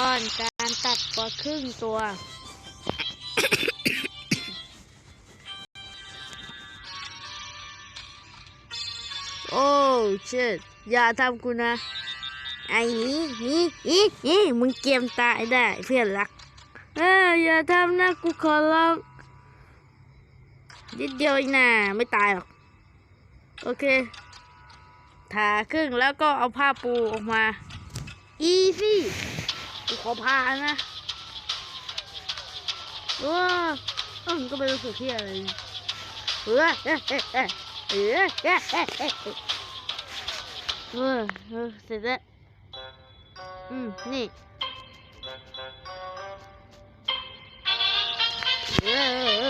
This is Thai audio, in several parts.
ก่อนการตัดกว่าครึ่งตัว โอ้เชิดอย่าทำกูนะไอ้นี่นี่นี่นี่มึงเกมตายได้เพื่อนรัก เอออย่าทำนะกูขอร้องนิดเดียวเองนะไม่ตายหรอก โอเคผ่าครึ่งแล้วก็เอาผ้าปูออกมา อีซี่ กูขอพานะว้าอืมก็ไม่รู้สึกที่อะไรเออเออเออเออเออเออเออเสร็จแล้วอืมนี่เออ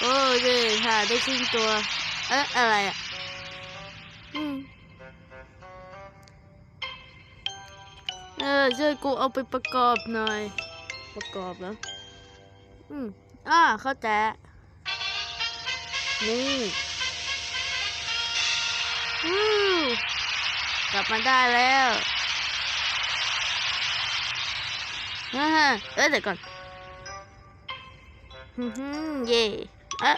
โอ้ยเลยค่ะได้ครึ่งตัว เอ๊ะอะไรอะอืมเออช่วยกูเอาไปประกอบหน่อย ประกอบแล้วอืมอ่าเข้าใจละนี่วู้กลับมาได้แล้วฮ่าฮ่าเอ้ยเดี๋ยวก่อนฮึ่มๆเย่ เอ๊ะ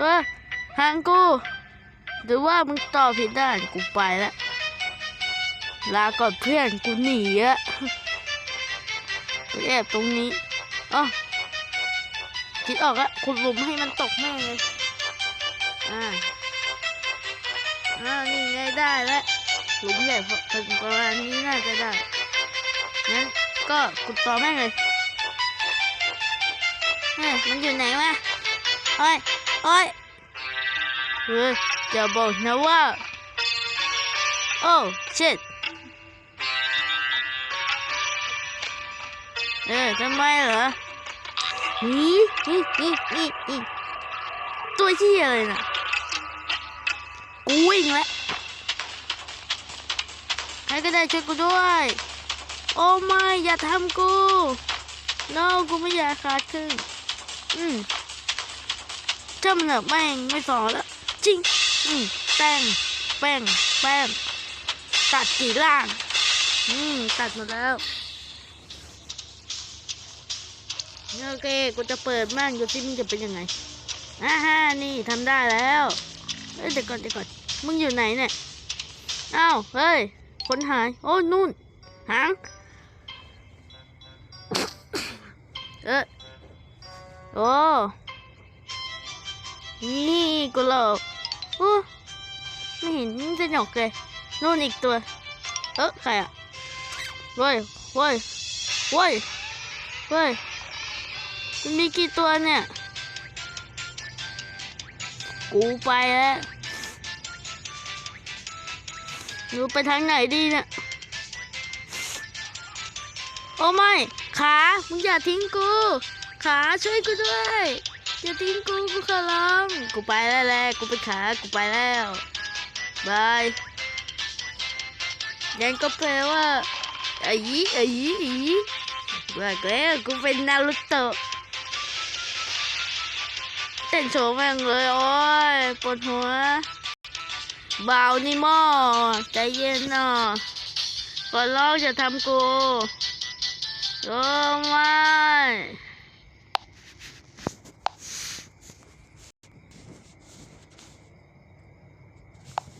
ว้ยหางกู หรือว่ามึงต่อผิดด้านกูไปแล้ว ลาก่อนเพื่อนกูหนีอะแอบตรงนี้อ๋อคิดออกแล้วขุดหลุมให้มันตกแม่งเลย อ่า อ่า นี่ไงได้แล้วหลุมใหญ่พอถึงประมาณนี้น่าจะได้ งั้นก็ขุดต่อแม่งเลย เฮ้ยมันอยู่ไหนวะโอ้ยโอ้ยเฮ้ยอย่าบอกนะว่า โอ้ shit เออทำไมเหรอนี่นี่นี่นี่นี่ตัวที่อะไรนะกูวิ่งแล้วใครก็ได้ช่วยกูด้วย โอ้ไม่อย่าทำกู no กูไม่อยากขาดครึ่ง อืมถ้ามันแบบแม่งไม่สอนแล้วจริง อืมแป้งแป้งแป้งตัดกี่ล่าง อืมตัดหมดแล้วโอเคกูจะเปิดม่านดูสิมึงจะเป็นยังไงอ่าฮะนี่ทำได้แล้วเอ้ยเดี๋ยวก่อนเดี๋ยวก่อนมึงอยู่ไหนเนี่ยอ้าวเฮ้ยคนหาย โอ้นู่นหาง โอ้นี่กูหลอกโอ้ไม่เห็นจะหยอกเลยนู่นอีกตัว เออใครอะเว้ยเว้ยเว้ยเว้ยมันมีกี่ตัวเนี่ย กูไปแล้วหนูไปทางไหนดีเนี่ย โอ้ไม่ ขา มึงอย่าทิ้งกู ขาช่วยกูด้วยอย่าทิ้งกูกูขอร้องกูไปแล้วแหละกูเป็นขากูไปแล้วบายยังก็แปลว่าไอ้ยีไอ้ยีไอ้ยีว่าแล้วกูเป็นนารุโตะเต้นโชว์แม่งเลยโอ้ยปวดหัวเบานี่หมอใจเย็นหน่อขอร้องอย่าทำกูโอ้ม่